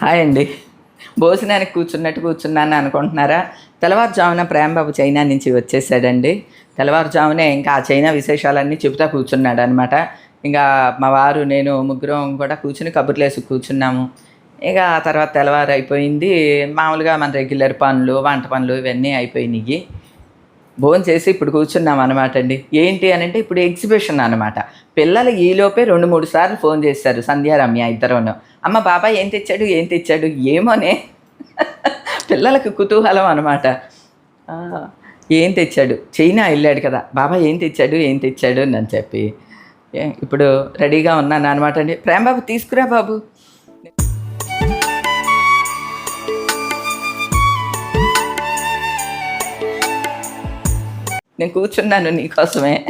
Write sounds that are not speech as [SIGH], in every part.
Hi అండి. భోజనానికి కూర్చున్నట్టు కూర్చున్నాను అనుకుంటున్నారా? తెల్లవారుజామున ప్రేమబాబు చైనా నుంచి వచ్చేసాడండి. తెల్లవారుజామునే ఇంకా ఆ చైనా విశేషాలన్నీ చెబుతా కూర్చున్నాడు అనమాట ఇంకా మా వారు నేను ముగ్గురం కూడా కూర్చుని కబుర్లేసి కూర్చున్నాము. ఇక ఆ తర్వాత తెల్లవారు అయిపోయింది మామూలుగా మన రెగ్యులర్ పనులు వంట పనులు ఇవన్నీ అయిపోయినాయి భోజనం చేసి ఇప్పుడు కూర్చున్నాం అనమాట అండి. ఏంటి అని అంటే ఇప్పుడు ఎగ్జిబిషన్ అనమాట పిల్లలు ఈలోపే రెండు మూడు సార్లు ఫోన్ చేశారు సంధ్యారమ్య ఇద్దరును. అమ్మ బాబాయ్ ఏం తెచ్చాడు ఏం తెచ్చాడు ఏమోనే. పిల్లలకు కుతూహలం అనమాట ఏం తెచ్చాడు? చైనా వెళ్ళాడు కదా. బాబాయ్ ఏం తెచ్చాడు ఏం తెచ్చాడు అని చెప్పి. ఇప్పుడు రెడీగా ఉన్నాను అనమాట అండి. ప్రేమ బాబు తీసుకురా బాబు. నేను కూర్చున్నాను నీకోసమే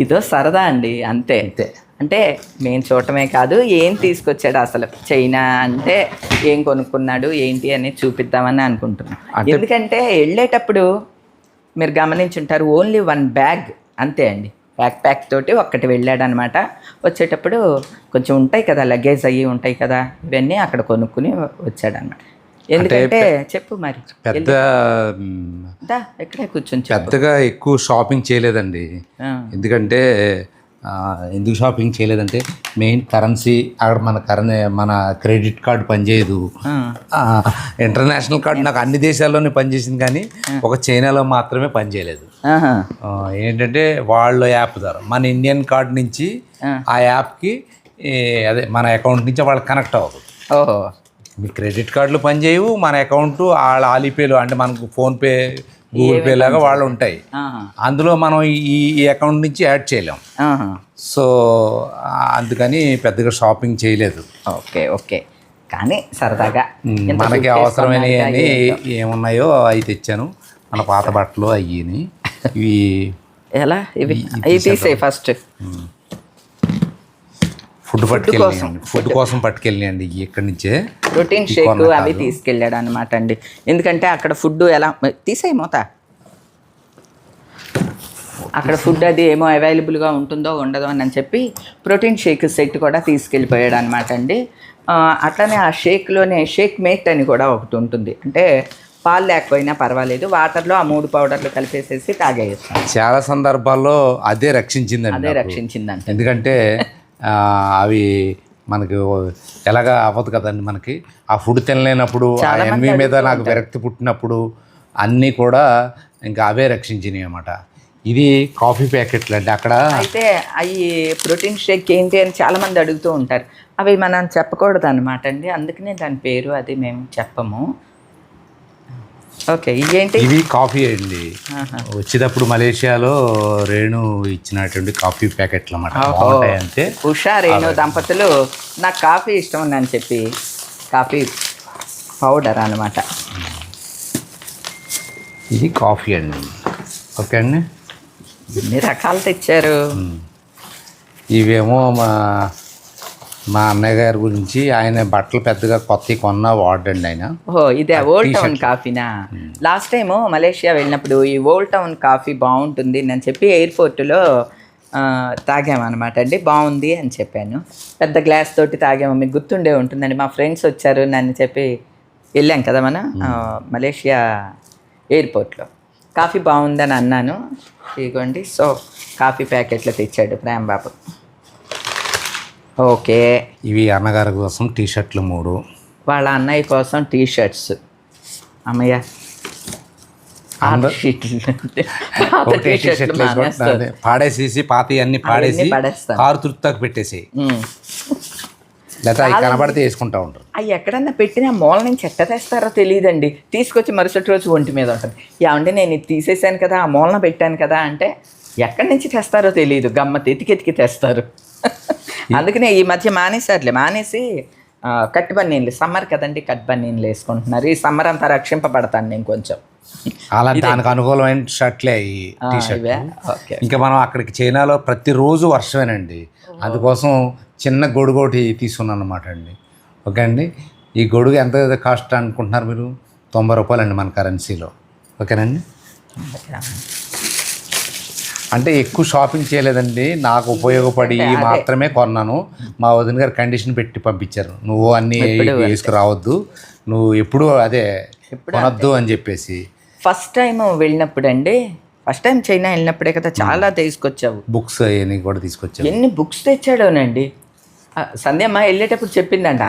ఇదో సరదా అండి అంతే. అంతే. అంటే మేము చూడటమే కాదు ఏం తీసుకొచ్చాడు అసలు? చైనా అంటే ఏం కొనుక్కున్నాడు ఏంటి అని చూపిద్దామని అనుకుంటున్నాం. ఎందుకంటే వెళ్ళేటప్పుడు మీరు గమనించుంటారు ఓన్లీ వన్ బ్యాగ్ అంతే అండి. బ్యాక్ ప్యాక్ తోటి ఒక్కటి వెళ్ళాడనమాట. వచ్చేటప్పుడు కొంచెం ఉంటాయి కదా లగేజ్ అయ్యి ఉంటాయి కదా ఇవన్నీ అక్కడ కొనుక్కుని వచ్చాడనమాట. ఎందుకంటే చెప్పు మరి. పెద్ద ఎక్కడే కూర్చొని పెద్దగా ఎక్కువ షాపింగ్ చేయలేదండి. ఎందుకంటే ఎందుకు షాపింగ్ చేయలేదంటే మెయిన్ కరెన్సీ అక్కడ మన కరెన్ మన క్రెడిట్ కార్డు పనిచేయదు. ఇంటర్నేషనల్ కార్డు నాకు అన్ని దేశాల్లోనే పనిచేసింది కానీ ఒక చైనాలో మాత్రమే పనిచేయలేదు. ఏంటంటే వాళ్ళ యాప్ ద్వారా. మన ఇండియన్ కార్డు నుంచి ఆ. యాప్కి అదే మన అకౌంట్ నుంచి వాళ్ళకి కనెక్ట్ అవ్వదు. మీ క్రెడిట్ కార్డులు పనిచేయవు మన అకౌంట్ వాళ్ళ ఆలీపేలు అంటే మనకు ఫోన్పే గూగుల్ పే లాగా వాళ్ళు ఉంటాయి. అందులో మనం ఈ ఈ అకౌంట్ నుంచి యాడ్ చేయలేం. సో అందుకని పెద్దగా షాపింగ్ చేయలేదు. Okay okay. కానీ సరదాగా మనకి అవసరమైనవి. ఏమున్నాయో అవి తెచ్చాను. మన పాత బట్టలు అయ్యిని. ఇవి ఎలా? ఇవి? First food పట్టుకెళ్ళినాయండి. ఫుడ్ కోసం పట్టుకెళ్ళినాయండి ఇవి ఇక్కడి నుంచే. ప్రోటీన్ షేక్ అవి. తీసుకెళ్ళాడు అనమాట అండి. ఎందుకంటే అక్కడ ఫుడ్ ఎలా తీసేయి మూత. అక్కడ ఫుడ్ అది ఏమో అవైలబుల్గా ఉంటుందో ఉండదో అని చెప్పి ప్రోటీన్ షేక్ సెట్ కూడా తీసుకెళ్ళిపోయాడు అనమాట అండి అట్లనే ఆ షేక్లోనే షేక్ మేట్ అని కూడా ఒకటి ఉంటుంది. అంటే పాలు లేకపోయినా పర్వాలేదు. వాటర్లో ఆ మూడు పౌడర్లు కలిపేసేసి తాగేస్తాం చాలా సందర్భాల్లో అదే రక్షించిందండి అదే. రక్షించిందంట. ఎందుకంటే [LAUGHS] అవి మనకి ఎలాగా అవ్వదు కదండి మనకి. ఆ ఫుడ్ తినలేనప్పుడు ఆ ఎన్వి మీద నాకు విరక్తి పుట్టినప్పుడు అన్నీ కూడా ఇంకా అవే రక్షించినాయి అన్నమాట. ఇది కాఫీ ప్యాకెట్లు అండి. అక్కడ అయితే అవి ప్రోటీన్ షేక్ ఏంటి అని చాలా మంది అడుగుతూ ఉంటారు. అవి మనం చెప్పకూడదు అనమాట అండి. అందుకనే దాని పేరు అది మేము చెప్పము. ఓకే ఇవేంటి ఇవి కాఫీ అండి. వచ్చేటప్పుడు మలేషియాలో రేణు ఇచ్చినటువంటి కాఫీ ప్యాకెట్లు అన్నమాట. అంటే ఉషా రేణు దంపతులు నాకు కాఫీ ఇష్టం ఉందని చెప్పి కాఫీ పౌడర్ అనమాట ఇది కాఫీ అండి. ఓకే అండి. ఎన్ని రకాలు తెచ్చారు. ఇవేమో మా మా అన్నయ్య గారి గురించి ఆయన బట్టలు పెద్దగా కొత్తవి కొన్నా వాడండి ఆయన. ఓహో ఇదే ఓల్డ్ టౌన్ కాఫీనా లాస్ట్ టైము మలేషియా వెళ్ళినప్పుడు ఈ ఓల్డ్ టౌన్ కాఫీ బాగుంటుంది అని చెప్పి ఎయిర్పోర్ట్లో తాగామన్నమాట అండి. బాగుంది అని చెప్పాను. పెద్ద గ్లాస్ తోటి తాగాము. మీకు గుర్తుండే ఉంటుందండి. మా ఫ్రెండ్స్ వచ్చారు నన్ను చెప్పి వెళ్ళాం కదా మనం మలేషియా ఎయిర్పోర్ట్లో. కాఫీ బాగుందని అన్నాను. ఇదిగోండి. సో కాఫీ ప్యాకెట్లు తెచ్చాడు ప్రేమ్ బాబు. ఓకే. ఒక అన్నగారి కోసం టీ షర్ట్లు మూడు. వాళ్ళ అన్నయ్య కోసం టీ షర్ట్స్ అమ్మయ్య పాడేసేసి పాతి అన్ని పాడేసి. కారు తుర్తాకు పెట్టేసి అవి కనబడితే వేసుకుంటా ఉంటారు. అవి ఎక్కడన్నా పెట్టిన మూల నుంచి ఎట్ట తెస్తారో తెలియదండి. తీసుకొచ్చి మరుసటి రోజు ఒంటి మీద ఉంటుంది. ఏమంటే నేను ఇది తీసేసాను కదా ఆ మూలన పెట్టాను కదా అంటే ఎక్కడి నుంచి తెస్తారో తెలియదు. గమ్మత్ ఎతికెతికి తెస్తారు. [LAUGHS] అందుకనే ఈ మధ్య మానేసారులే మానేసి కట్ బన్నీన్లు సమ్మర్ కదండి కట్ బన్నీన్లు వేసుకుంటున్నారు. ఈ సమ్మర్ అంతా రక్షింపబడతాను నేను కొంచెం. అలా దానికి అనుకూలమైన షర్ట్లే ఈ ఇంకా మనం అక్కడికి చైనాలో ప్రతిరోజు వర్షమేనండి. అందుకోసం చిన్న గొడుగు ఒకటి తీసుకున్నాను అనమాట అండి. ఓకే అండి? ఈ గొడుగు ఎంత కాస్ట్ అనుకుంటున్నారు మీరు? తొంభై రూపాయలు అండి మన కరెన్సీలో. ఓకేనండి? అంటే ఎక్కువ షాపింగ్ చేయలేదండి. నాకు ఉపయోగపడి. మాత్రమే కొన్నాను. మా వదిన గారు కండిషన్ పెట్టి పంపించారు. నువ్వు అన్ని వేసుకురావద్దు నువ్వు ఎప్పుడు అదే కొనొద్దు అని చెప్పేసి. ఫస్ట్ టైం వెళ్ళినప్పుడు అండి. ఫస్ట్ టైం చైనా వెళ్ళినప్పుడే కదా చాలా తీసుకొచ్చావు. బుక్స్ అవన్నీ కూడా తీసుకొచ్చాను. ఎన్ని బుక్స్ తెచ్చాడోనండి. సంధ్యమ్మ వెళ్ళేటప్పుడు చెప్పిందంట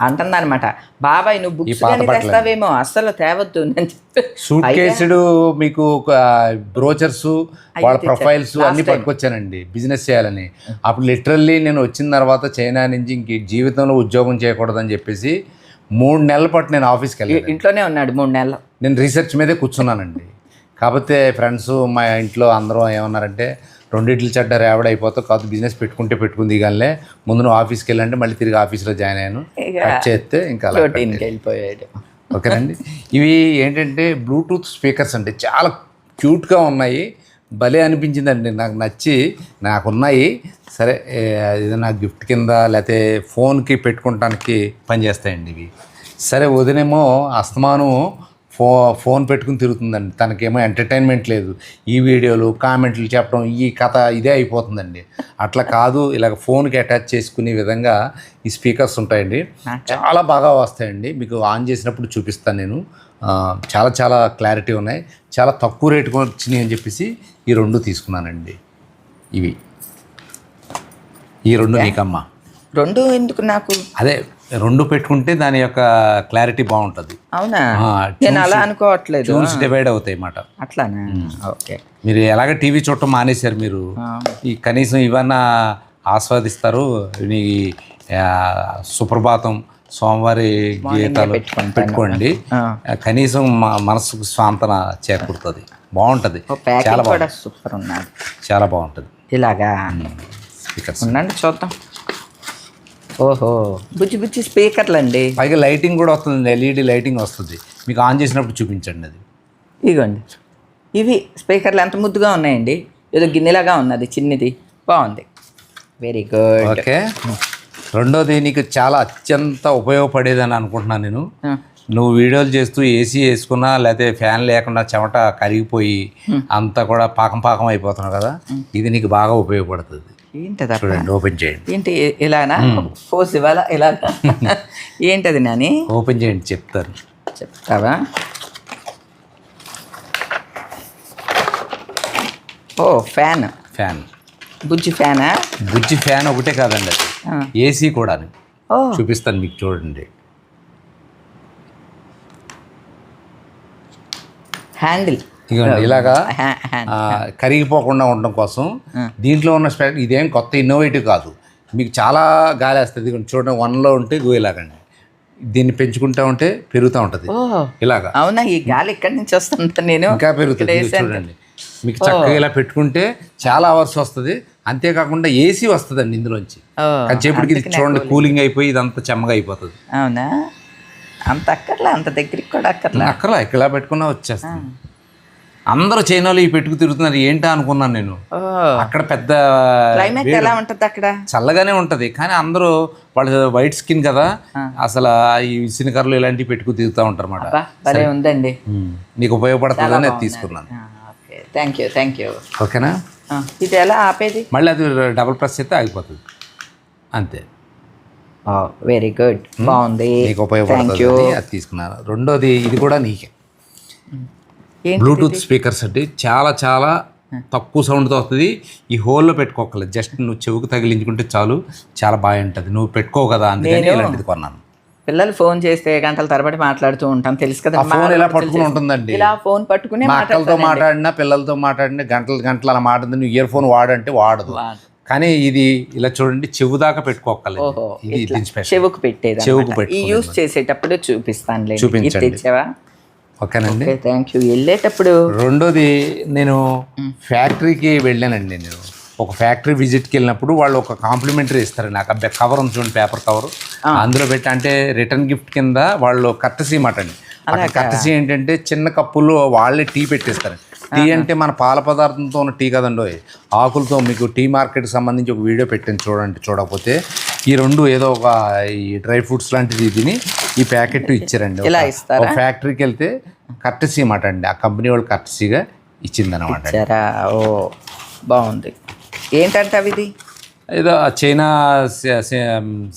అంటుందన్నమాట. బాబాయ్ నువ్వు బుక్స్ కానీ. తెస్తావేమో అస్సలు తేవద్దు సూట్ కేసుడు మీకు బ్రోచర్స్ వాళ్ళ ప్రొఫైల్స్ అన్ని పట్టుకొచ్చానండి బిజినెస్ చేయాలని. అప్పుడు లిటరల్లీ నేను వచ్చిన తర్వాత చైనా నుంచి ఇంక జీవితంలో ఉద్యోగం చేయకూడదని చెప్పేసి మూడు నెలల పాటు నేను ఆఫీస్కి వెళ్ళాను ఇంట్లోనే ఉన్నాడు మూడు నెలలు. నేను రీసెర్చ్ మీదే కూర్చున్నానండి. కాకపోతే ఫ్రెండ్స్ మా ఇంట్లో అందరూ ఏమన్నారంటే రెండిట్లు చెడ్డ రేవడ అయిపోతావు కాదు బిజినెస్ పెట్టుకుంటే పెట్టుకుంది కానీ ముందు నువ్వు ఆఫీస్కి వెళ్ళంటే మళ్ళీ తిరిగి ఆఫీస్లో జాయిన్ అయ్యాను. కట్ చేస్తే ఇంకా వెళ్ళిపోయాడు ఓకేనండి. ఇవి ఏంటంటే బ్లూటూత్ స్పీకర్స్ అండి చాలా క్యూట్గా ఉన్నాయి. భలే అనిపించిందండి. నాకు నచ్చి నాకున్నాయి. సరే ఏ, ఇది నా గిఫ్ట్ కింద లేకపోతే ఫోన్కి పెట్టుకోవటానికి పనిచేస్తాయండి ఇవి. సరే వదినేమో అస్తమానం ఫో ఫోన్ పెట్టుకుని తిరుగుతుందండి. తనకేమో ఎంటర్టైన్మెంట్ లేదు. ఈ వీడియోలు కామెంట్లు చెప్పడం ఈ కథ ఇదే అయిపోతుందండి. అట్లా కాదు ఇలాగ ఫోన్కి అటాచ్ చేసుకునే విధంగా ఈ స్పీకర్స్ ఉంటాయండి. చాలా బాగా వస్తాయండి. మీకు ఆన్ చేసినప్పుడు చూపిస్తాను నేను. చాలా చాలా క్లారిటీ ఉన్నాయి. చాలా తక్కువ రేటుకి వచ్చినాయి అని చెప్పేసి ఈ రెండు తీసుకున్నానండి. ఇవి. ఈ రెండు నీకమ్మా రెండు ఎందుకు నాకు? అదే రెండు పెట్టుకుంటే దాని యొక్క క్లారిటీ బాగుంటుంది. అవునా? నేను అలా అనుకోవట్లేదు. ట్యూన్స్ డివైడ్ అవుతాయి అన్నమాట. అట్లానా? ఓకే. మీరు ఎలాగ టీవీ చూడటం మానేశారు మీరు? ఈ కనీసం ఇవన్నా ఆస్వాదిస్తారు? ఈ సుప్రభాతం సోమవారి గీతాలు. పెట్టుకోండి. కనీసం మనసుకు స్వాంతన చేకూరుతుంది. బాగుంటుంది. సూపర్ ఉన్నది చాలా బాగుంటుంది. ఇలాగా? ఉండండి చూద్దాం. ఓహో. బుజ్జి బుజ్జి స్పీకర్లు అండి పైగా లైటింగ్ కూడా వస్తుంది ఎల్ఈడి లైటింగ్ వస్తుంది. మీకు ఆన్ చేసినప్పుడు చూపించండి అది. ఇదిగోండి ఇవి స్పీకర్లు ఎంత ముద్దుగా ఉన్నాయండి? ఏదో గిన్నెలాగా ఉన్నది చిన్నది. బాగుంది. Very good okay. రెండోది నీకు చాలా అత్యంత ఉపయోగపడేదని అనుకుంటున్నాను నేను. నువ్వు వీడియోలు చేస్తూ ఏసీ వేసుకున్నా లేకపోతే ఫ్యాన్ లేకుండా చెమట కరిగిపోయి అంతా కూడా పాకం పాకం అయిపోతున్నావు కదా. ఇది నీకు బాగా ఉపయోగపడుతుంది. ఏంటది ఓపెన్ చేయండి. ఏంటి ఇలానా ఫోర్స్ ఇవ్వాలా? ఇలాగా [LAUGHS] ఏంటది నాని? ఓపెన్ చేయండి చెప్తారు. చెప్తావా? ఓ ఫ్యాన్. ఫ్యాన్. బుజ్జి ఫ్యానా? బుజ్జి ఫ్యాన్ ఒకటే కాదండి అది. ఏసీ కూడా చూపిస్తాను మీకు చూడండి. హ్యాండిల్. ఇదిగోండి ఇలాగా కరిగిపోకుండా ఉండడం కోసం దీంట్లో ఉన్న స్పెషల్ ఇదేం కొత్త ఇన్నోవేటివ్ కాదు. మీకు చాలా గాలి వస్తుంది ఇదిగోండి చూడండి వన్లో ఉంటే గో ఇలాగండి. దీన్ని పెంచుకుంటా ఉంటే పెరుగుతూ ఉంటుంది. ఇలాగా. అవునా? ఈ గాలి ఇక్కడి నుంచి వస్తుందా నేను. ఇంకా పెరుగుతుంది. చూడండి. మీకు చక్కగా ఇలా పెట్టుకుంటే చాలా అవర్స్ వస్తుంది. అంతేకాకుండా ఏసీ వస్తుందండి ఇందులోంచి. కాసేపటికి ఇది చూడండి కూలింగ్. అయిపోయి ఇదంతా చెమ్మగా అయిపోతుంది. అవునా? అంత అక్కర్లా? అంత దగ్గరికి కూడా అక్కర్లా? అక్కడ ఇక్కడ పెట్టుకున్నా వచ్చేస్తుంది. అందరూ చైనాలో ఈ పెట్టుకు తిరుగుతున్నారు ఏంటా అనుకున్నాను నేను. అక్కడ పెద్ద క్లైమేట్ ఎలా ఉంటుంది అక్కడ? చల్లగానే ఉంటది కానీ అందరూ వాళ్ళు వైట్ స్కిన్ కదా అసలు ఈ సినికర్లు ఇలాంటివి పెట్టుకు తిరుగుతూ ఉంటారు అన్నమాట. ఉందండి. నీకు ఉపయోగపడుతుందని తీసుకున్నాను. థ్యాంక్ యూ థ్యాంక్ యూ ఓకేనా? ఇది ఎలా ఆపేది? మళ్ళీ అది డబుల్ ప్రెస్ అయితే ఆగిపోతుంది. అంతే. వెరీ గుడ్ బాగుంది. నీకు థ్యాంక్ యూ అది తీసుకున్నాను. రెండోది ఇది కూడా నీకే. బ్లూటూత్ స్పీకర్స్ అంటే చాలా చాలా తక్కువ సౌండ్తో వస్తుంది. ఈ హోల్లో పెట్టుకోకలేదు జస్ట్ నువ్వు చెవుకు తగిలించుకుంటే చాలు. చాలా బాగా ఉంటుంది నువ్వు పెట్టుకోవు కదా అందుకని ఇలాంటిది కొన్నాను. పిల్లలు ఫోన్ చేస్తే గంటల తరబడి మాట్లాడుతూ ఉంటాం. తెలుసు కదా ఫోన్ ఇలా పట్టుకుని ఉంటుందండి? ఇలా ఫోన్ పట్టుకుని మా అక్కలతో మాట్లాడినా పిల్లలతో మాట్లాడినా గంటలు గంటలు అలా మాట్లాడింది నువ్వు ఇయర్ ఫోన్ వాడంటే వాడదు. కానీ ఇది ఇలా చూడండి చెవు దాకా పెట్టుకోకలేదు చెవుకు పెట్టేది చెవుకు పెట్టుకునేది. యూస్ చేసేటప్పుడు చూపించండి. తెచ్చావా ఓకేనండి. ఓకే థ్యాంక్ యూ వెళ్ళేటప్పుడు రెండోది నేను ఫ్యాక్టరీకి వెళ్ళానండి నేను. ఒక ఫ్యాక్టరీ విజిట్కి వెళ్ళినప్పుడు వాళ్ళు ఒక కాంప్లిమెంటరీ ఇస్తారు నాకు. ఆ కవర్ ఉంది చూడండి పేపర్ కవర్ అందులో పెట్టి అంటే రిటర్న్ గిఫ్ట్ కింద వాళ్ళు కట్టసీ మాట అండి. అక్కడ కట్టసీ ఏంటంటే చిన్న కప్పుల్లో వాళ్ళే టీ పెట్టిస్తారు. టీ అంటే మన పాల పదార్థంతో ఉన్న టీ కదండి. ఆకులతో మీకు టీ మార్కెట్కి సంబంధించి ఒక వీడియో పెట్టింది చూడండి చూడకపోతే. ఈ రెండు ఏదో ఒక ఈ డ్రై ఫ్రూట్స్ లాంటిది తిని ఈ ప్యాకెట్ ఇచ్చారండి. ఇలా ఇస్తారా? ఫ్యాక్టరీకి వెళ్తే కర్టసీ మాట అండి. ఆ కంపెనీ వాళ్ళు కర్టసీగా ఇచ్చిందనమాట ఓ బాగుంది. ఏంటంటే అవి ఇది? ఏదో ఆ చైనా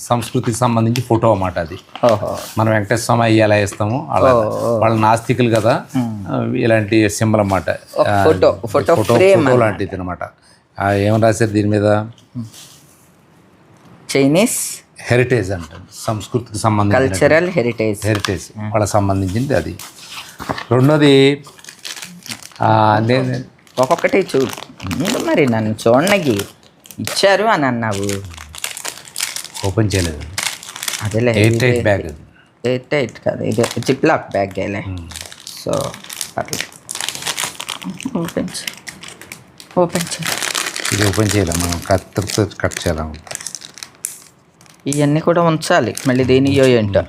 సంస్కృతికి సంబంధించి ఫోటో అన్నమాట అది. మనం వెంకటేశ్వర స్వామి అయ్యి ఎలా వేస్తాము అలా వాళ్ళ నాస్తికులు కదా ఇలాంటి సింబల్ అన్నమాట. ఫోటో ఫోటో లాంటిది అనమాట ఏం రాశారు దీని మీద? చైనీస్ హెరిటేజ్ అంట సంస్కృతికి సంబంధించిన కల్చరల్ హెరిటేజ్ హెరిటేజ్ వాళ్ళకి సంబంధించింది అది. రెండోది నేను ఒక్కొక్కటి ముందు మరి నన్ను చూడనగి ఇచ్చారు అని అన్నావు? ఓపెన్ చేయలేదు. అదేలే ఎయిర్ టైట్ బ్యాగ్ అది. ఎయిట్ టైట్ కాదు ఇది జిప్ లాక్ బ్యాగ్ గేలే సో పర్లేదు. ఓపెన్ చేయి. ఓపెన్ చేయి. ఇది ఓపెన్ చేయలేము మనం కత్తితో కట్ చేయలేము ఇవన్నీ కూడా ఉంచాలి. మళ్ళీ దేనియో ఏంటో?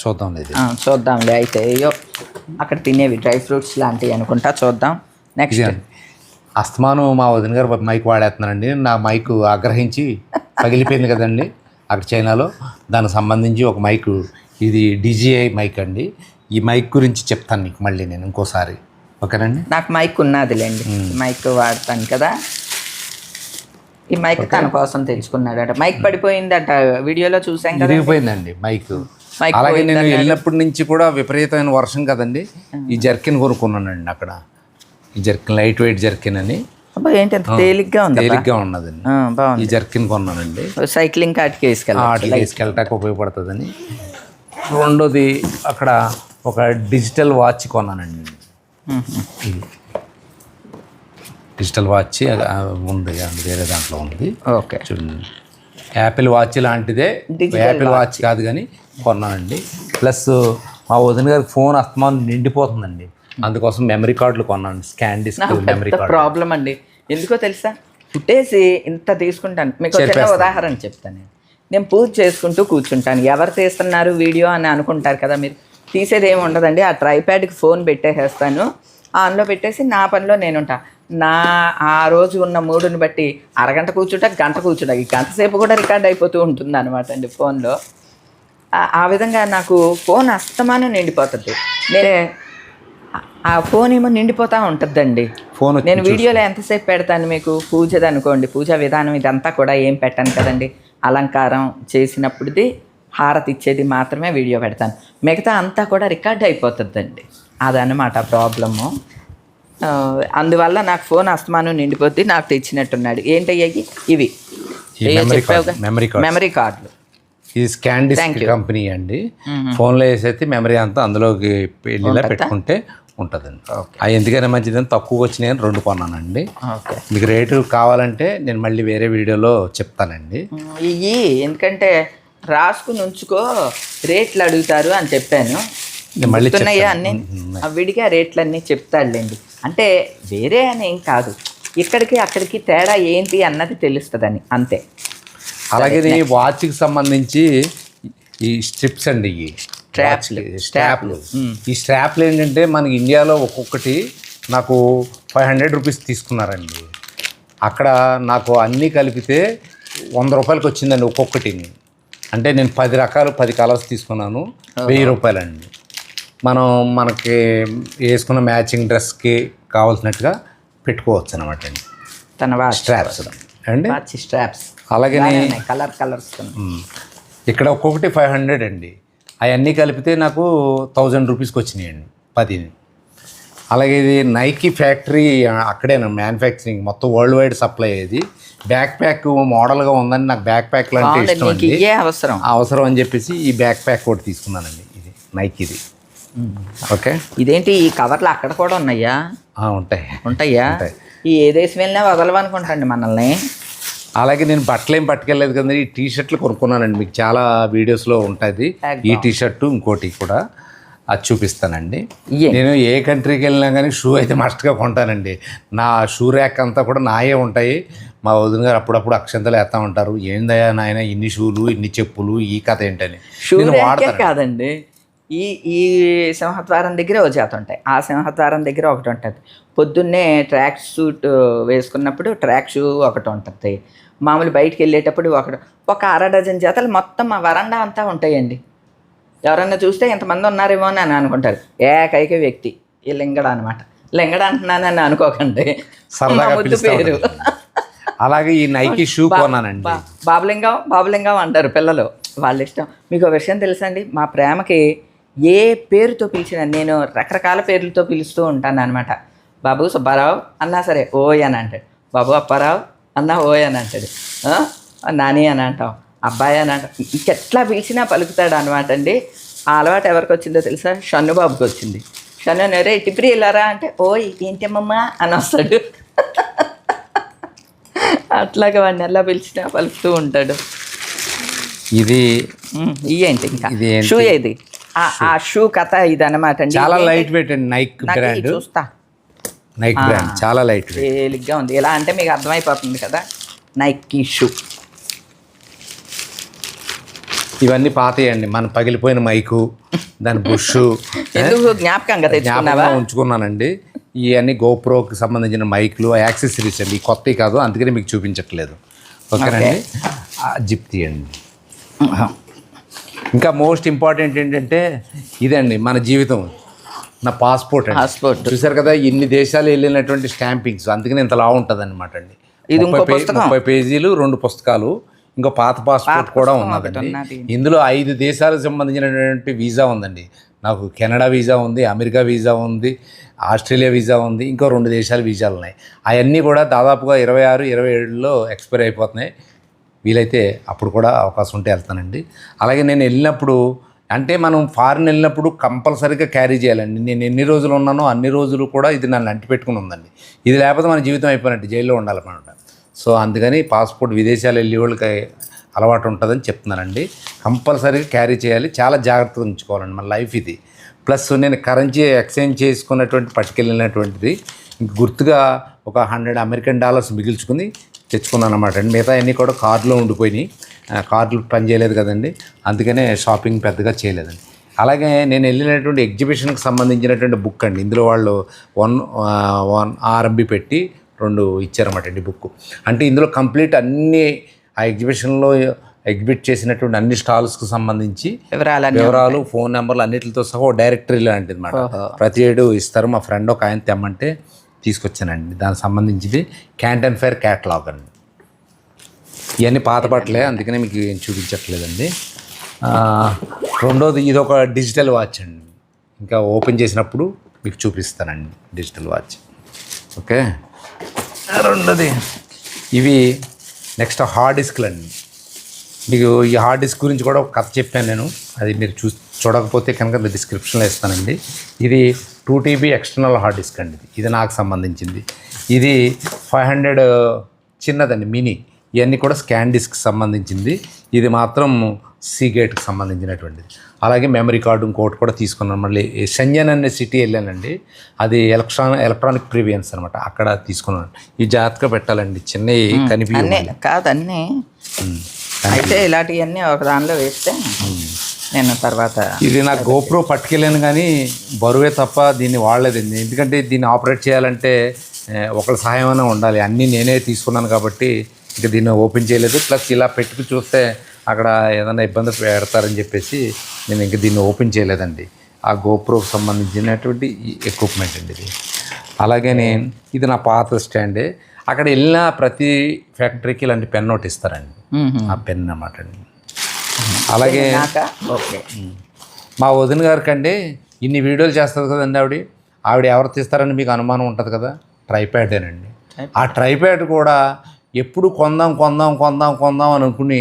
చూద్దాం చూద్దాంలే. అయితే అయ్యో అక్కడ తినేవి డ్రై ఫ్రూట్స్ లాంటివి అనుకుంటా చూద్దాం. నెక్స్ట్ అస్తమాను మా వదిన గారు మైక్ వాడేస్తున్నానండి నా మైక్ ఆగ్రహించి పగిలిపోయింది కదండి అక్కడ చైనాలో. దానికి సంబంధించి ఒక మైక్. ఇది డిజిఐ మైక్ అండి. ఈ మైక్ గురించి చెప్తాను మీకు మళ్ళీ నేను ఇంకోసారి. ఓకేనండి? నాకు మైక్ ఉన్నదిలేండి. మైక్ వాడతాను కదా. ఈ మైక్ తన కోసం తెచ్చుకున్నాడట. మైక్ పడిపోయిందట. వీడియోలో చూసాం కదా. విరిగిపోయిందండి మైక్. అలాగే నేను వెళ్ళినప్పటి నుంచి కూడా విపరీతమైన వర్షం కదండి. ఈ జర్కిన్ కొనుక్కున్నానండి అక్కడ. ఈ జర్కిన్ లైట్ వెయిట్ జర్కిన్ అని. అబ్బా ఏంటి అంత తేలిగ్గా ఉంది తేలిగ్గా ఉన్నదండి. ఈ జర్కిన్ కొన్నానండి. సైక్లింగ్ కాటికి వేసుకెళ్ళాలి వాటికి తీసుకెళ్ళటానికి ఉపయోగపడుతుందని. రెండోది అక్కడ ఒక డిజిటల్ వాచ్ కొన్నానండి. డిజిటల్ వాచ్ ఉంది అది వేరే దాంట్లో ఉంది. ఓకే. చూడండి. యాపిల్ వాచ్ లాంటిదే. యాపిల్ వాచ్ కాదు కానీ కొన్నానండి. ప్లస్ మా వదిన గారికి ఫోన్ అస్తమానం నిండిపోతుందండి. అందుకోసం మెమరీ కార్డులు కొన్నాను. SanDisk memory card. ప్రాబ్లం అండి. ఎందుకో తెలుసా? పుట్టేసి ఇంత తీసుకుంటాను. మీకు చిన్న ఉదాహరణ చెప్తాను నేను. నేను పూజ చేసుకుంటూ కూర్చుంటాను. ఎవరు తీస్తున్నారు వీడియో అని అనుకుంటారు కదా మీరు. తీసేది ఏమి ఉండదండి. ఆ ట్రైప్యాడ్కి ఫోన్ పెట్టేసేస్తాను. ఆన్లో పెట్టేసి నా పనిలో నేను ఉంటా నా ఆ రోజు ఉన్న మూడుని బట్టి అరగంట కూర్చుంటా గంట కూర్చుంటా. ఈ గంట సేపు కూడా రికార్డ్ అయిపోతూ ఉంటుంది అనమాట అండి ఫోన్లో. ఆ- విధంగా నాకు ఫోన్ అస్తమానం నిండిపోతుంది. నేనే ఆ- ఫోన్ ఏమో నిండిపోతూ ఉంటుందండి. ఫోన్ నేను వీడియోలో ఎంతసేపు పెడతాను మీకు? పూజది అనుకోండి. పూజా విధానం ఇదంతా కూడా ఏం పెట్టాను కదండి. అలంకారం చేసినప్పుడుది హారతి ఇచ్చేది మాత్రమే వీడియో పెడతాను. మిగతా అంతా కూడా రికార్డ్ అయిపోతుందండి. అదనమాట ప్రాబ్లము. అందువల్ల నాకు ఫోన్ అస్తమానం నిండిపోద్ది నాకు తెచ్చినట్టున్నాడు. ఏంటయ్యాయి ఇవి. మెమరీ కార్డులు ఇది స్కాన్ డిస్క్ కంపెనీ అండి. ఫోన్లో వేసైతే మెమరీ అంతా అందులోకి వెళ్ళేలా పెట్టుకుంటే ఉంటుందండి. అవి ఎందుకైనా మంచిదని తక్కువ వచ్చినాయని రెండు కొన్నానండి. మీకు రేటు కావాలంటే నేను మళ్ళీ వేరే వీడియోలో చెప్తానండి. ఇవి ఎందుకంటే రాసుకుని ఉంచుకో రేట్లు అడుగుతారు అని చెప్పాను. మళ్ళీ. అన్ని? ఆ విడిగా రేట్లన్నీ చెప్తాడులేండి. అంటే వేరే అని ఏం కాదు. ఇక్కడికి అక్కడికి తేడా ఏంటి అన్నది తెలుస్తుందని అంతే. అలాగే వాచ్కి సంబంధించి ఈ స్ట్రిప్స్ అండి ఇవి. స్ట్రాప్లు. స్ట్రాప్లు ఈ స్ట్రాప్లు ఏంటంటే మనకి ఇండియాలో ఒక్కొక్కటి నాకు ఫైవ్ హండ్రెడ్ రూపీస్ తీసుకున్నారండి. అక్కడ నాకు అన్నీ కలిపితే వంద రూపాయలకి వచ్చిందండి ఒక్కొక్కటిని. అంటే నేను పది రకాలు పది కలర్స్ తీసుకున్నాను. వెయ్యి రూపాయలండి. మనం మనకి వేసుకున్న మ్యాచింగ్ డ్రెస్కి కావాల్సినట్టుగా పెట్టుకోవచ్చు అనమాట అండి. తన స్ట్రాప్స్ అండి? స్ట్రాప్స్ అలాగే కలర్ కలర్స్. ఇక్కడ ఒక్కొక్కటి ఫైవ్ హండ్రెడ్ అండి. అవన్నీ కలిపితే నాకు థౌజండ్ రూపీస్కి వచ్చినాయండి పదిని. అలాగే ఇది నైకీ ఫ్యాక్టరీ అక్కడే మ్యానుఫ్యాక్చరింగ్ మొత్తం వరల్డ్ వైడ్ సప్లై అయ్యేది బ్యాక్ ప్యాక్ మోడల్గా ఉందని నాకు బ్యాక్ ఇష్టం నీకు అండి ఇయ్యే అవసరం. అవసరం అని చెప్పేసి ఈ బ్యాక్ ప్యాక్ ఒకటి తీసుకున్నానండి ఇది నైకీది ఓకే. ఇదేంటి ఈ కవర్లు అక్కడ కూడా ఉన్నాయా? ఉంటాయి. ఉంటాయా. ఈ ఏ దేశం వెళ్ళినా వదలవనుకుంటండి మనల్ని. అలాగే నేను బట్టలు ఏం పట్టుకెళ్ళలేదు కదా ఈ టీ షర్ట్లు కొనుక్కున్నానండి. మీకు చాలా వీడియోస్లో ఉంటుంది. ఈ టీ షర్టు ఇంకోటి కూడా అది చూపిస్తానండి. నేను ఏ కంట్రీకి వెళ్ళినా కానీ షూ అయితే మస్ట్గా కొంటానండి. నా షూ ర్యాక్ అంతా కూడా నాయే ఉంటాయి. మా వదిన గారు అప్పుడప్పుడు అక్షంతలు వేస్తూ ఉంటారు. ఏందయ్యా నాయన ఇన్ని షూలు ఇన్ని చెప్పులు ఈ కథ ఏంటని? షూ నేను వాడతాను కాదండి. ఈ ఈ సింహద్వారం దగ్గర ఓ జాత ఉంటాయి. ఆ సింహద్వారం దగ్గర ఒకటి ఉంటుంది. పొద్దున్నే ట్రాక్ సూట్ వేసుకున్నప్పుడు ట్రాక్ షూ ఒకటి ఉంటుంది. మామూలు బయటికి వెళ్ళేటప్పుడు ఒకటి. ఒక అర డజన్ జతలు మొత్తం మా వరండా అంతా ఉంటాయండి. ఎవరన్నా చూస్తే ఇంతమంది ఉన్నారేమో అని అని అనుకుంటారు. ఏకైక వ్యక్తి. ఈ లింగడ అనమాట లింగడ అంటున్నానని అనుకోకండి. ముద్దు పేరు. అలాగే ఈ నైకీ షూ కొన్నానండి. బాబులింగం బాబులింగం అంటారు పిల్లలు. వాళ్ళ ఇష్టం మీకు ఒక విషయం తెలుసండి? మా ప్రేమకి ఏ పేరుతో పిలిచినా నేను రకరకాల పేర్లతో పిలుస్తూ ఉంటాను అనమాట బాబు సుబ్బారావు అన్నా సరే ఓయ్ అని అంటాడు. బాబు అప్పారావు అన్న ఓయ్ అని అంటాడు? నాని అని అంటాం. అబ్బాయి అని అంటాం. ఇంకెట్లా పిలిచినా పలుకుతాడు అనమాట అండి. ఆ అలవాటు ఎవరికి వచ్చిందో తెలుసా? షన్ను బాబుకి వచ్చింది. షన్ను నేరే టిప్రి వెళ్ళారా? అంటే ఓయ్ ఏంటమ్మమ్మా? అని వస్తాడు. అట్లాగే వాడిని ఎలా పిలిచినా పలుకుతూ ఉంటాడు. ఇది ఇయ్యేంటి ఇంకా. ఇది? షూ ఏది? ఆ షూ కథ ఇది అనమాట అండి. చాలా? లైట్ వెయిట్ అండి నైక్ బ్రాండ్ చూస్తా. నైక్ బ్రాండ్ చాలా లైట్ వెయిట్ తేలిగ్గా ఉంది. ఎలా అంటే మీకు అర్థమైపోతుంది కదా. నైకీ షూ ఇవన్నీ పాతయండి. మన పగిలిపోయిన మైకు దాని బుష్. [LAUGHS] జ్ఞాపకంగా జ్ఞాపకంగా ఉంచుకున్నానండి. ఇవన్నీ గోప్రోకి సంబంధించిన మైక్లు యాక్సెసరీస్ అండి. కొత్తవి కాదు అందుకని మీకు చూపించట్లేదు. ఓకేనండి? జిప్ తీయండి. ఇంకా మోస్ట్ ఇంపార్టెంట్ ఏంటంటే ఇదండి మన జీవితం. నా పాస్పోర్ట్ Passport. చూసారు కదా ఇన్ని దేశాలు వెళ్ళినటువంటి స్టాంపింగ్స్. అందుకని ఇంత లా ఉంటుంది అనమాట అండి. ఇది ముప్పై పేజీలు రెండు పుస్తకాలు ఇంకో పాత పాస్పోర్ట్ కూడా ఉన్నదండి. ఇందులో ఐదు దేశాలకు సంబంధించినటువంటి వీసా ఉందండి. నాకు కెనడా వీసా ఉంది అమెరికా వీసా ఉంది ఆస్ట్రేలియా వీసా ఉంది ఇంకో రెండు దేశాల వీసాలు ఉన్నాయి. అవన్నీ కూడా దాదాపుగా ఇరవై ఆరు ఇరవై ఏడులో ఎక్స్పైర్ అయిపోతున్నాయి. వీలైతే అప్పుడు కూడా అవకాశం ఉంటే వెళ్తానండి. అలాగే నేను వెళ్ళినప్పుడు అంటే మనం ఫారిన్ వెళ్ళినప్పుడు కంపల్సరీగా క్యారీ చేయాలండి. నేను ఎన్ని రోజులు ఉన్నానో అన్ని రోజులు కూడా ఇది నన్ను అంటిపెట్టుకుని ఉందండి. ఇది లేకపోతే మన జీవితం అయిపోయినట్టు జైల్లో ఉండాలన్నమాట సో అందుకని పాస్పోర్ట్ విదేశాలు వెళ్ళే వాళ్ళకి అలవాటు ఉంటుందని చెప్తున్నానండి. కంపల్సరీగా క్యారీ చేయాలి. చాలా జాగ్రత్తగా ఉంచుకోవాలండి మన లైఫ్ ఇది. ప్లస్ నేను కరెన్సీ ఎక్స్చేంజ్ చేసుకున్నటువంటి పట్టుకెళ్ళినటువంటిది గుర్తుగా ఒక హండ్రెడ్ అమెరికన్ డాలర్స్ మిగిల్చుకుని తెచ్చుకున్నాను అనమాట అండి మిగతా అన్నీ కూడా కార్డులో ఉండిపోయినాయి. ఆ, కార్డులు పని చేయలేదు కదండి. అందుకనే షాపింగ్ పెద్దగా చేయలేదండి. అలాగే నేను వెళ్ళినటువంటి ఎగ్జిబిషన్కి సంబంధించినటువంటి బుక్ అండి. ఇందులో వాళ్ళు వన్ వన్ ఆర్ఎంబి పెట్టి రెండు ఇచ్చారన్నమాట అండి బుక్ అంటే ఇందులో కంప్లీట్ అన్ని ఆ ఎగ్జిబిషన్లో ఎగ్జిబిట్ చేసినటువంటి అన్ని స్టాల్స్కి సంబంధించి వివరాలు ఫోన్ నెంబర్లు అన్నిటితో సహా డైరెక్టరీ లాంటిది అనమాట. ప్రతి ఏడు ఇస్తారు. మా ఫ్రెండ్ ఒక ఆయన తెమ్మంటే తీసుకొచ్చానండి. దానికి సంబంధించింది క్యాంటన్ ఫైర్ క్యాటలాగ్ అండి. ఇవన్నీ పాత బట్టలే అందుకనే మీకు ఏం చూపించట్లేదండి. రెండోది ఇది ఒక డిజిటల్ వాచ్ అండి. ఇంకా ఓపెన్ చేసినప్పుడు మీకు చూపిస్తానండి డిజిటల్ వాచ్ ఓకే? రెండోది ఇవి నెక్స్ట్ హార్డ్ డిస్క్లు అండి మీకు ఈ హార్డ్ డిస్క్ గురించి కూడా ఒక కథ చెప్పాను నేను. అది మీరు చూ చూడకపోతే కనుక డిస్క్రిప్షన్లో ఇస్తానండి. ఇది two TB external hard disk అండి ఇది. ఇది నాకు సంబంధించింది. ఇది ఫైవ్ హండ్రెడ్ చిన్నదండి మినీ ఇవన్నీ కూడా స్కాన్ డిస్క్ సంబంధించింది. ఇది మాత్రం సీగేట్కి సంబంధించినటువంటిది. అలాగే మెమరీ కార్డు ఇంకోటి కూడా తీసుకున్నాను. మళ్ళీ షంజన్ అనే సిటీ వెళ్ళానండి. అది ఎలక్ట్రాన్ ఎలక్ట్రానిక్ ప్రివియన్స్ అనమాట అక్కడ తీసుకున్నాను. ఈ జాగ్రత్తగా పెట్టాలండి. చిన్నవి కనిపి అన్నీ కాదు అన్నీ. అయితే ఇలాంటివన్నీ ఒక దానిలో వేస్తే నేను తర్వాత ఇది నాకు గోప్రో పట్టుకెళ్ళాను కానీ బరువే తప్ప దీన్ని వాడలేదండి ఎందుకంటే దీన్ని ఆపరేట్ చేయాలంటే ఒకళ్ళ సహాయమైనా ఉండాలి. అన్నీ నేనే తీసుకున్నాను కాబట్టి ఇక దీన్ని ఓపెన్ చేయలేదు. ప్లస్ ఇలా పెట్టుకు చూస్తే అక్కడ ఏదైనా ఇబ్బంది పెడతారని చెప్పేసి నేను ఇంక దీన్ని ఓపెన్ చేయలేదండి. ఆ గోప్రోకి సంబంధించినటువంటి ఎక్విప్మెంట్ అండి ఇది. అలాగే నేను ఇది నా పాత స్టాండే. అక్కడ వెళ్ళిన ప్రతి ఫ్యాక్టరీకి ఇలాంటి పెన్ ఒకటి ఇస్తారండి. ఆ పెన్ అన్నమాట అండి. అలాగే ఓకే. మా వదిన గారి కంటే ఇన్ని వీడియోలు చేస్తుంది కదండి ఆవిడ. ఆవిడ ఎవరు తీస్తారని మీకు అనుమానం ఉంటుంది కదా? ట్రైప్యాడేనండి ఆ ట్రైప్యాడ్ కూడా ఎప్పుడు కొందాం కొందాం కొందాం కొందాం అని అనుకుని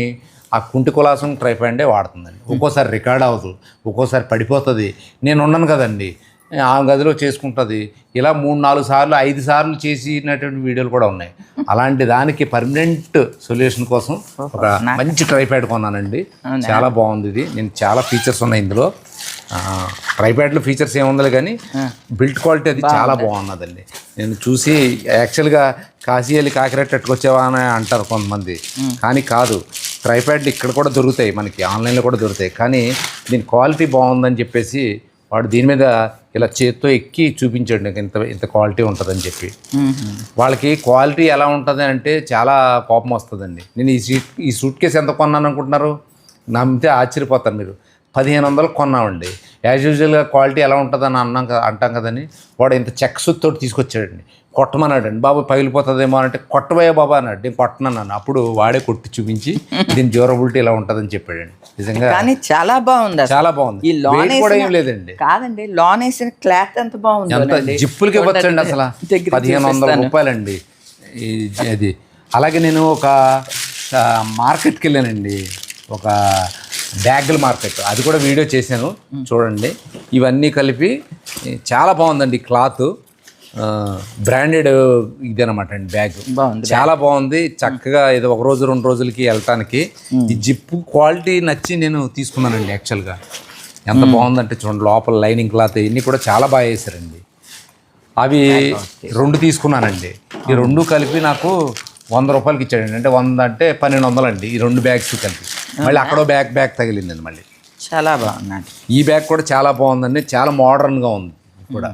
ఆ కుంటి కులాసం ట్రైప్యాడే వాడుతుందండి. ఒక్కోసారి రికార్డ్ అవ్వదు ఒక్కోసారి పడిపోతుంది. నేను ఉన్నాను కదండి. ఆ గదిలో చేసుకుంటుంది. ఇలా మూడు నాలుగు సార్లు ఐదు సార్లు చేసినటువంటి వీడియోలు కూడా ఉన్నాయి. అలాంటి దానికి పర్మనెంట్ సొల్యూషన్ కోసం ఒక మంచి ట్రైప్యాడ్ కొన్నానండి? చాలా బాగుంది ఇది. నేను చాలా ఫీచర్స్ ఉన్నాయి ఇందులో. ట్రైప్యాడ్లో ఫీచర్స్ ఏముందలే కానీ బిల్ట్ క్వాలిటీ అది చాలా బాగున్నదండి. నేను చూసి యాక్చువల్గా కాశీ వెళ్ళి కాకిరెట్ ఎట్టుకొచ్చావా అని అంటారు కొంతమంది. కానీ కాదు ట్రైప్యాడ్ ఇక్కడ కూడా దొరుకుతాయి. మనకి ఆన్లైన్లో కూడా దొరుకుతాయి. కానీ దీని క్వాలిటీ బాగుందని చెప్పేసి వాడు దీని మీద ఇలా చేత్తో ఎక్కి చూపించాడు నాకు ఇంత ఇంత క్వాలిటీ ఉంటుందని చెప్పి. వాళ్ళకి క్వాలిటీ ఎలా ఉంటుంది అంటే చాలా కోపం వస్తుందండి. నేను ఈ సీట్ ఈ సూట్ కేసు ఎంత కొన్నాను అనుకుంటున్నారు? నమ్మితే ఆశ్చర్యపోతారు మీరు. పదిహేను వందలు కొన్నామండి యాజ్ యూజువల్గా క్వాలిటీ ఎలా ఉంటుందని అన్నాం కదా అంటాం కదని వాడు ఇంత చెక్స్ తోటి తీసుకొచ్చాడండి. కొట్టమన్నాడండి. బాబు పగిలిపోతుందేమో అంటే కొట్టబోయే బాబా అన్నాడు. నేను కొట్టనన్నాను. అప్పుడు వాడే కొట్టి చూపించి దీని డ్యూరబిలిటీ ఇలా ఉంటుందని చెప్పాడండి. నిజంగా కానీ చాలా బాగుంది. చాలా బాగుంది. ఈ లాన్ కూడా ఏం లేదండి. కాదండి లాన్ వేసిన క్లాత్ ఎంత బాగుంది ఎంత జిప్పులకి ఇవ్వచ్చండి అసలు. [LAUGHS] పదిహేను వందల రూపాయలండి. అది. అలాగే నేను ఒక మార్కెట్కి వెళ్ళానండి. ఒక బ్యాగుల మార్కెట్. అది కూడా వీడియో చేశాను. చూడండి. ఇవన్నీ కలిపి చాలా బాగుందండి క్లాత్. బ్రాండెడ్ ఇదనమాట అండి బ్యాగ్. బాగుంది చాలా బాగుంది. చక్కగా ఏదో ఒక రోజు రెండు రోజులకి వెళ్ళటానికి ఈ జిప్పు క్వాలిటీ నచ్చి నేను తీసుకున్నానండి యాక్చువల్గా. ఎంత బాగుందంటే చూడండి లోపల లైనింగ్ క్లాత్ ఇవన్నీ కూడా చాలా బాగా వేసారండి అవి రెండు తీసుకున్నానండి. ఈ రెండు కలిపి నాకు వంద రూపాయలకి ఇచ్చాడండి. అంటే వంద అంటే పన్నెండు వందలు అండి ఈ రెండు బ్యాగ్స్ కలిపి. మళ్ళీ అక్కడో బ్యాగ్ బ్యాగ్ తగిలిందండి మళ్ళీ. చాలా బాగున్నాడు ఈ బ్యాగ్ కూడా చాలా బాగుందండి. చాలా మోడర్న్గా ఉంది కూడా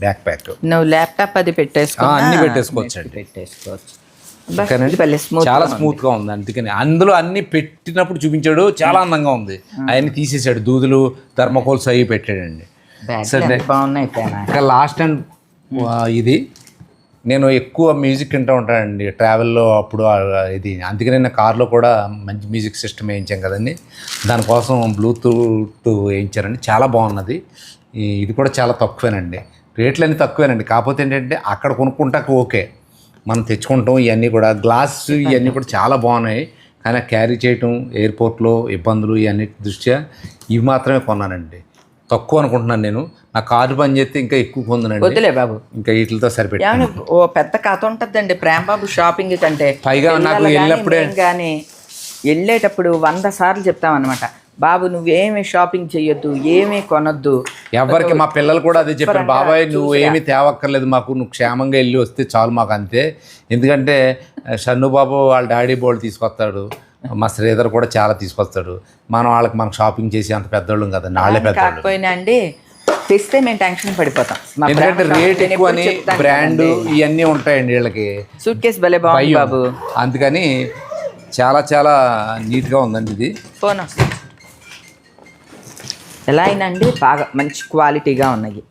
బ్యాక్ ప్యాక్ నువ్వు ల్యాప్టాప్ అది పెట్టేసుకో అన్ని. పెట్టేసుకోవచ్చు. భలే స్మూత్ చాలా స్మూత్గా ఉంది అందుకని అందులో అన్ని పెట్టినప్పుడు చూపించాడు. చాలా అందంగా ఉంది. అవన్నీ తీసేసాడు. దూదులు థర్మకోల్స్ అవి పెట్టాడండి. లాస్ట్ అండ్ ఇది నేను ఎక్కువ మ్యూజిక్ వింటూ ఉంటానండి. ట్రావెల్లో అప్పుడు ఇది అందుకనే నా కార్లో కూడా మంచి మ్యూజిక్ సిస్టమ్ వేయించాం కదండి. దానికోసం బ్లూటూత్ వేయించారండి. చాలా బాగున్నది. ఇది కూడా చాలా తక్కువేనండి. రేట్లు అన్నీ తక్కువేనండి. కాకపోతే ఏంటంటే అక్కడ కొనుక్కుంటాక ఓకే. మనం తెచ్చుకుంటాం ఇవన్నీ కూడా. గ్లాస్ ఇవన్నీ కూడా చాలా బాగున్నాయి. కానీ క్యారీ చేయటం ఎయిర్పోర్ట్లో ఇబ్బందులు ఇవన్నీ దృష్ట్యా ఇవి మాత్రమే కొన్నానండి. తక్కువ అనుకుంటున్నాను నేను. నా కార్డు పని చేస్తే ఇంకా ఎక్కువ పొందనండి వద్దులే బాబు. ఇంకా వీటితో సరిపెట్టి. ఓ పెద్ద కథ ఉంటుందండి ప్రేమబాబు షాపింగ్ కంటే. పైగా నాకు వెళ్ళినప్పుడే- కానీ వెళ్ళేటప్పుడు వంద సార్లు చెప్తాం అనమాట బాబు నువ్వేమి షాపింగ్ చెయ్యొద్దు ఏమీ కొనొద్దు. ఎవరికి? మా పిల్లలు కూడా అదే చెప్పారు. బాబాయ్ నువ్వు ఏమీ తేవక్కర్లేదు మాకు నువ్వు క్షేమంగా వెళ్ళి వస్తే చాలు మాకు అంతే. ఎందుకంటే షన్ను బాబు వాళ్ళ డాడీ బోల్డ్ తీసుకొస్తాడు. మా శ్రీధర్ కూడా చాలా తీసుకొస్తాడు. మనం వాళ్ళకి మనం షాపింగ్ చేసి అంత పెద్దోళ్ళం కదా నాళ్ళే పెద్దోళ్ళు. కాకపోయినా అండి తెస్తే మేము టెన్షన్ పడిపోతాం. మా ఎందుకంటే రేట్ ఎక్కువ ఎప్పుడు అని చెప్తాను బ్రాండ్ ఇవన్నీ ఉంటాయండి వీళ్ళకి. సూట్ కేసు భలే బాగుంది బాబు. అందుకని చాలా చాలా నీట్గా ఉందండి ఇది. ఫోన్ వస్తుంది ఎలా అయినా అండి బాగా మంచి క్వాలిటీగా ఉన్నాయి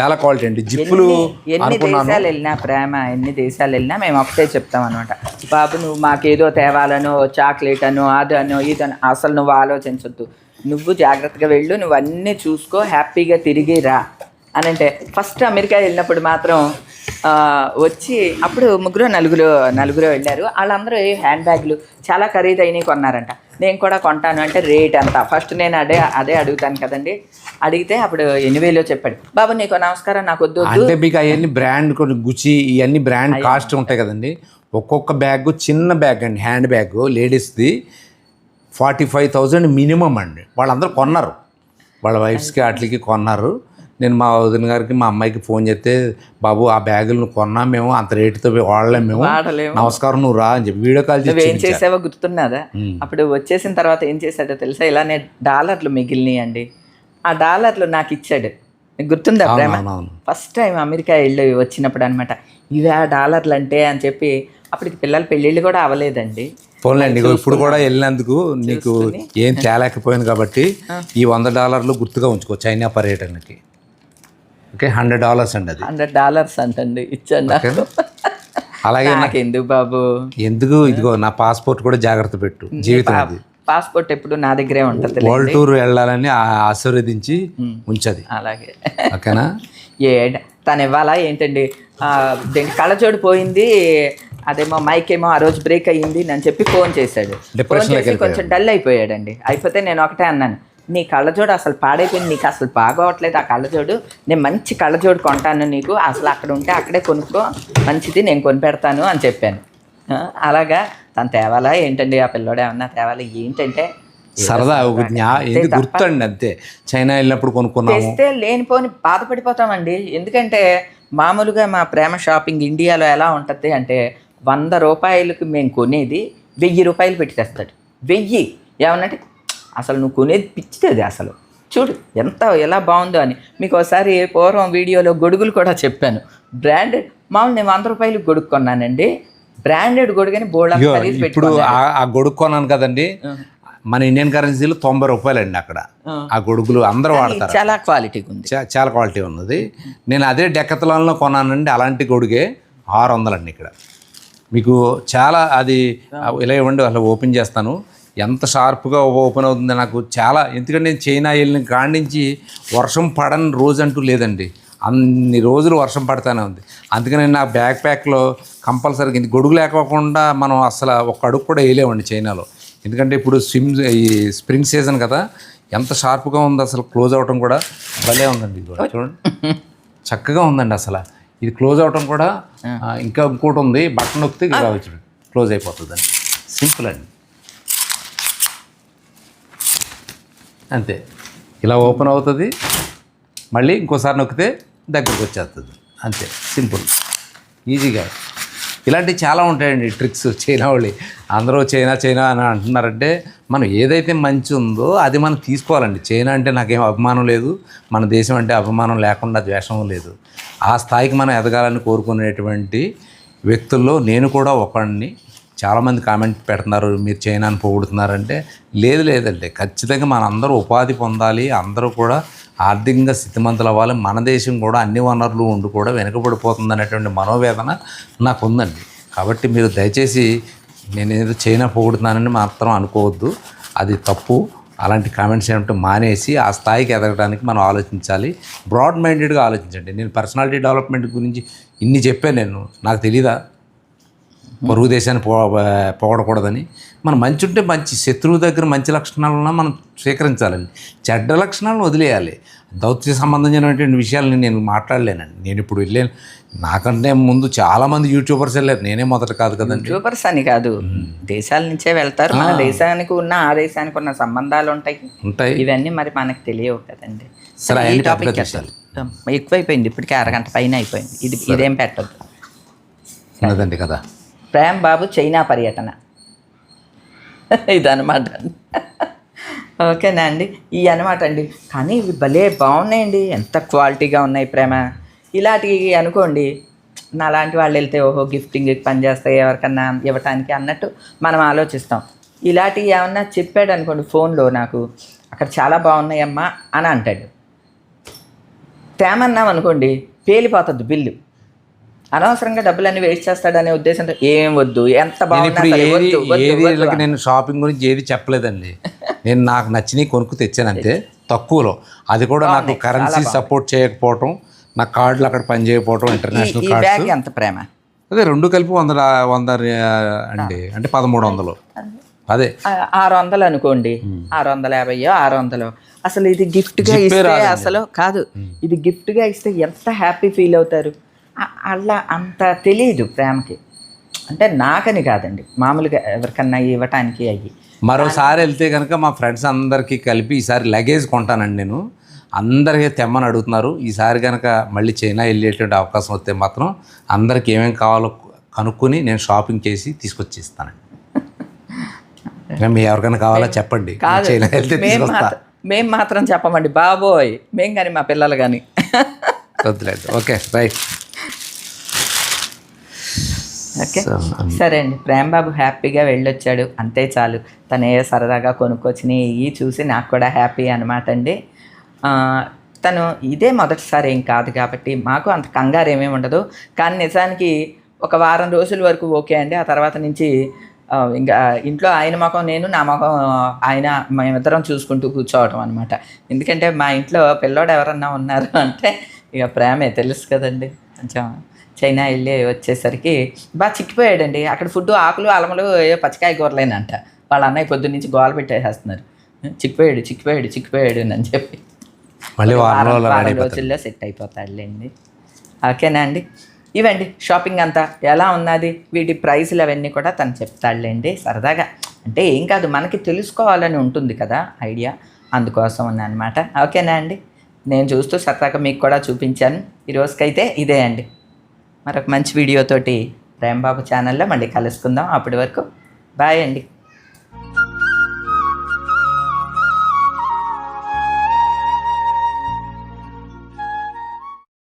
చాలా క్వాలిటీ అండి. జిప్పులు ఎన్ని- దేశాలు వెళ్ళినా ప్రేమ ఎన్ని దేశాలు వెళ్ళినా మేము ఒకటే చెప్తాం అనమాట బాబు నువ్వు మాకేదో తేవాలనో చాక్లెట్ అనో అదనో ఇదనో అసలు నువ్వు ఆలోచించొద్దు. నువ్వు జాగ్రత్తగా వెళ్ళు నువ్వు అన్నీ చూసుకో హ్యాపీగా తిరిగి రా. అని అంటే ఫస్ట్ అమెరికా వెళ్ళినప్పుడు మాత్రం వచ్చి అప్పుడు ముగ్గురు నలుగురు నలుగురు వెళ్ళారు. వాళ్ళందరూ హ్యాండ్ బ్యాగులు చాలా ఖరీదైనవి కొన్నారంట. నేను కూడా కొంటాను. అంటే రేట్ ఎంత? ఫస్ట్ నేను అదే అదే అడుగుతాను కదండి. అడిగితే అప్పుడు ఎన్ని వేలో చెప్పాడు. బాబు నీకు నమస్కారం నాకు వద్దు అంటే మీకు అవన్నీ బ్రాండ్ కొన్ని గుచి ఇవన్నీ బ్రాండ్ కాస్ట్ ఉంటాయి కదండి. ఒక్కొక్క బ్యాగ్ చిన్న బ్యాగ్ అండి హ్యాండ్ బ్యాగ్ లేడీస్ది ఫార్టీ ఫైవ్ థౌజండ్ మినిమం అండి. వాళ్ళందరూ కొన్నారు. వాళ్ళ వైఫ్స్కి వాటికి కొన్నారు. నేను మా వదిన గారికి మా అమ్మాయికి ఫోన్ చేస్తే బాబు ఆ బ్యాగులు కొన్నాం మేము అంత రేటుతో వాడలేము మేము. నమస్కారం నువ్వు రా అని చెప్పి వీడియో కాల్ చేసి చూపించా. చేసావో గుర్తున్నదా అప్పుడు వచ్చేసిన తర్వాత ఏం చేశాడో తెలుసా? ఇలానే డాలర్లు మిగిలినాయి అండి ఆ డాలర్లు నాకు ఇచ్చాడు. గుర్తుందా ప్రేమ? ఫస్ట్ టైం అమెరికా వెళ్ళి వచ్చినప్పుడు అనమాట ఇవే ఆ డాలర్లు అంటే అని చెప్పి అప్పటికి పిల్లల పెళ్ళిళ్ళు కూడా అవ్వలేదండి. పోన్లేండి ఇప్పుడు కూడా వెళ్ళినందుకు నీకు ఏం తేలేకపోయాను కాబట్టి ఈ వంద డాలర్లు గుర్తుగా ఉంచుకో చైనా పర్యటనకి. ఓకే హండ్రెడ్ డాలర్స్ అండి అది. హండ్రెడ్ డాలర్స్ అంటండి ఇచ్చాడు అలాగే నాకు ఎందుకు బాబు? ఎందుకు? ఇదిగో నా పాస్పోర్ట్ కూడా జాగ్రత్త పెట్టు జీవితం అది. పాస్పోర్ట్ ఎప్పుడు నా దగ్గరే ఉంటుంది వరల్డ్ టూర్ వెళ్ళాలని ఆశీర్వదించి ఉంచది. అలాగే. ఓకేనా? ఏ తను ఇవ్వాలా ఏంటండి? ఆ, దీని కళ్ళజోడు పోయింది అదేమో మైక్ ఏమో ఆ రోజు బ్రేక్ అయ్యింది అని చెప్పి ఫోన్ చేశాడు. ఫోన్ Depression చేసి కొంచెం డల్ అయిపోయాడండి. అయిపోతే నేను ఒకటే అన్నాను. నీ కళ్ళజోడు అసలు పాడైపోయింది నీకు అసలు బాగోవట్లేదు ఆ కళ్ళజోడు. నేను మంచి కళ్ళజోడు కొంటాను నీకు. అసలు అక్కడ ఉంటే అక్కడే కొనుక్కో. మంచిది నేను కొనిపెడతాను అని చెప్పాను. అలాగా తను తేవాలా ఏంటండి ఆ పిల్లోడు ఏమన్నా తేవాలా? ఏంటంటే సరదా గుర్తండి అంతే. చైనా వెళ్ళినప్పుడు కొనుక్కున్నాము. తెస్తే లేనిపోని బాధపడిపోతామండి. ఎందుకంటే మామూలుగా మా ప్రేమ షాపింగ్ ఇండియాలో ఎలా ఉంటుంది అంటే వంద రూపాయలకు మేము కొనేది వెయ్యి రూపాయలు పెట్టి తెస్తాడు. వెయ్యి. ఏమన్నంటే అసలు నువ్వు కొనేది పిచ్చిది అసలు. చూడు ఎంత ఎలా బాగుందో అని. మీకు ఒకసారి పూర్వం వీడియోలో గొడుగులు కూడా చెప్పాను. బ్రాండెడ్ మామూలు నేను వంద రూపాయలు గొడుగు కొన్నానండి. బ్రాండెడ్ గొడుగని బోర్డు ఇప్పుడు ఆ- గొడుగు కొన్నాను కదండి. మన ఇండియన్ కరెన్సీలో తొంభై రూపాయలండి అక్కడ. ఆ. గొడుగులు అందరూ వాడతారు. చాలా క్వాలిటీగా ఉంది చాలా క్వాలిటీ ఉన్నది. నేను అదే డెక్కతలంలో కొన్నానండి అలాంటి గొడుగే ఆరు వందలండి ఇక్కడ. మీకు చాలా అది ఇలా ఇవ్వండి అసలు ఓపెన్ చేస్తాను. ఎంత షార్ప్గా ఓపెన్ అవుతుంది నాకు చాలా. ఎందుకంటే నేను చైనా వెళ్ళిన కాడి నుంచి వర్షం పడని రోజు అంటూ లేదండి. అన్ని రోజులు వర్షం పడతానే ఉంది. అందుకని నా బ్యాక్ ప్యాక్లో కంపల్సరీగా గొడుగు లేకోకుండా మనం అసలు ఒక అడుగు కూడా వేయలేమండి చైనాలో. ఎందుకంటే ఇప్పుడు స్విమ్ ఈ స్ప్రింగ్ సీజన్ కదా ఎంత షార్ప్గా ఉంది అసలు క్లోజ్ అవటం కూడా భలే ఉందండి ఇది చూడండి. చక్కగా ఉందండి అసలు. ఇది క్లోజ్ అవటం కూడా ఇంకా ఇంకోటి ఉంది బటన్ నొక్కితే ఇది రావచ్చు క్లోజ్ అయిపోతుంది సింపుల్ అండి. అంతే. ఇలా ఓపెన్ అవుతుంది. మళ్ళీ ఇంకోసారి నొక్కితే దగ్గరకు వచ్చేస్తుంది. అంతే. సింపుల్. ఈజీగా. ఇలాంటివి చాలా ఉంటాయండి ట్రిక్స్. చైనా వాళ్ళు అందరూ చైనా చైనా అని అంటున్నారంటే మనం ఏదైతే మంచి ఉందో అది మనం తీసుకోవాలండి. చైనా అంటే నాకేం అభిమానం లేదు. మన దేశం అంటే అభిమానం లేకుండా ద్వేషం లేదు. ఆ స్థాయికి మనం ఎదగాలని కోరుకునేటువంటి వ్యక్తుల్లో నేను కూడా ఒకడిని చాలామంది కామెంట్ పెడుతున్నారు మీరు చైనాను పోగొడుతున్నారంటే. లేదు లేదండి. ఖచ్చితంగా మన అందరూ ఉపాధి పొందాలి. అందరూ కూడా ఆర్థికంగా స్థితిమంతులు అవ్వాలి. మన దేశం కూడా అన్ని వనరులు ఉండి కూడా వెనుకబడిపోతుంది అనేటువంటి మనోవేదన నాకు ఉందండి కాబట్టి మీరు దయచేసి నేను ఏదో చైనా పోగొడుతున్నానని మాత్రం అనుకోవద్దు. అది తప్పు. అలాంటి కామెంట్స్ ఏమిటో మానేసి ఆ స్థాయికి ఎదగడానికి మనం ఆలోచించాలి. బ్రాడ్ మైండెడ్గా ఆలోచించండి. నేను పర్సనాలిటీ డెవలప్మెంట్ గురించి ఇన్ని చెప్పాను నేను. నాకు తెలీదా? పొరుగు దేశాన్ని పో పోగడకూడదని. మనం మంచి ఉంటే మంచి శత్రువు దగ్గర మంచి లక్షణాలను మనం స్వీకరించాలండి. చెడ్డ లక్షణాలను వదిలేయాలి. దౌత్య సంబంధించినటువంటి విషయాలని నేను మాట్లాడలేనండి. నేను ఇప్పుడు వెళ్ళాను. నాకంటే ముందు చాలామంది యూట్యూబర్స్ వెళ్ళారు. నేనే మొదట కాదు కదండి. యూట్యూబర్స్ అని కాదు. దేశాల నుంచే వెళ్తారు. మన దేశానికి ఉన్న ఆ దేశానికి ఉన్న సంబంధాలు ఉంటాయి. ఉంటాయి. ఇవన్నీ మరి మనకు తెలియవు కదండి. సరే, ఈ టాపిక్ ఎక్కువైపోయింది. ఇప్పటికే అరగంట పైన అయిపోయింది. ఇది ఇదేం పెట్టద్దు. ఉన్నదండి కదా. ప్రేమ్ బాబు చైనా పర్యటన. ఇదనమాట ఓకేనా అండి? ఈ అనమాట అండి. కానీ ఇవి భలే బాగున్నాయండి. ఎంత క్వాలిటీగా ఉన్నాయి ప్రేమ. ఇలాంటివి అనుకోండి నా లాంటి వాళ్ళు వెళ్తే ఓహో గిఫ్టింగ్ పనిచేస్తాయి ఎవరికన్నా ఇవ్వటానికి అన్నట్టు మనం ఆలోచిస్తాం. ఇలాంటివి ఏమన్నా చెప్పాడు అనుకోండి ఫోన్లో నాకు అక్కడ చాలా బాగున్నాయమ్మా అని అంటాడు. తేమన్నాం అనుకోండి పేలిపోతుంది బిల్లు. అనవసరంగా డబ్బులన్నీ వేస్ట్ చేస్తాడనే ఉద్దేశంతో ఏం వద్దు ఎంత అని. నేను షాపింగ్ గురించి ఏది చెప్పలేదండి. నేను నాకు నచ్చినవి కొనుక్కు తెచ్చానంతే తక్కువలో. అది కూడా నాకు కరెన్సీ సపోర్ట్ చేయకపోవటం నా కార్డులు అక్కడ పని చేయకపోవటం ఇంటర్నేషనల్ కార్డ్స్. బ్యాగ్ ఎంత ప్రేమ? అదే రెండు కలిపి వంద వంద అండి అంటే పదమూడు వందలు. అదే. ఆరు వందలు అనుకోండి. ఆరు వందల యాభైయో ఆరు వందలు. అసలు ఇది gift గా ఇస్తే అసలు కాదు. ఇది gift గా ఇస్తే ఎంత హ్యాపీ ఫీల్ అవుతారు? అలా అంత తెలియదు ప్రేమకి. అంటే నాకని కాదండి. మామూలుగా ఎవరికన్నా ఇవ్వటానికి అయ్యి. మరోసారి వెళ్తే కనుక మా ఫ్రెండ్స్ అందరికీ కలిపి ఈసారి లగేజ్ కొంటానండి నేను. అందరికీ తెమ్మని అడుగుతున్నారు. ఈసారి కనుక మళ్ళీ చైనా వెళ్ళేటువంటి అవకాశం వస్తే మాత్రం అందరికి ఏమేమి కావాలో కనుక్కొని నేను షాపింగ్ చేసి తీసుకొచ్చి ఇస్తానండి ఇంకా మీ ఎవరికైనా కావాలా చెప్పండి. చైనా వెళ్తే మేము మాత్రం మేము చెప్పమండి. బాబోయ్. మేం కానీ మా పిల్లలు కానీ వద్దులేండి ఓకే. Right okay. సరే అండి. ప్రేమబాబు హ్యాపీగా వెళ్ళొచ్చాడు. అంతే చాలు. తను ఏ సరదాగా కొనుక్కొచ్చినాయి ఇవి చూసి నాకు కూడా హ్యాపీ అనమాట అండి. తను ఇదే మొదటిసారి ఏం కాదు కాబట్టి మాకు అంత కంగారు ఏమీ ఉండదు. కానీ నిజానికి ఒక వారం రోజుల వరకు ఓకే అండి. ఆ తర్వాత నుంచి ఇంకా ఇంట్లో ఆయన ముఖం నేను నా ముఖం ఆయన మేమిద్దరం చూసుకుంటూ కూర్చోవటం అనమాట ఎందుకంటే మా ఇంట్లో పిల్లోడు ఎవరన్నా ఉన్నారు అంటే ఇక ప్రేమే తెలుసు కదండి. కొంచెం చైనా వెళ్ళి వచ్చేసరికి బాగా చిక్కిపోయాడండి. అక్కడ ఫుడ్ ఆకులు అలములు ఏ పచ్చికాయ కూరలేనంట వాళ్ళ అన్నయ్య పొద్దున్న నుంచి గోల పెట్టేసేస్తున్నారు. చిక్కిపోయాడు చిక్కిపోయాడు చిక్కిపోయాడు అని చెప్పి. మళ్ళీ వారం రోజుల్లో సెట్ అయిపోతాడులేండి. ఓకేనా అండి? ఇవండి షాపింగ్ అంతా. ఎలా ఉన్నది? వీటి ప్రైస్లు అవన్నీ కూడా తను చెప్తాడులేండి. సరదాగా. అంటే ఏం కాదు మనకి తెలుసుకోవాలని ఉంటుంది కదా ఐడియా. అందుకోసం ఉన్నమాట ఓకేనా అండి? నేను చూస్తూ సరదాగా మీకు కూడా చూపించాను. ఈ రోజుకైతే ఇదే అండి. మరొక మంచి వీడియోతోటి ప్రేమబాబు ఛానల్లో మళ్ళీ కలుసుకుందాం. అప్పటి వరకు బాయ్ అండి.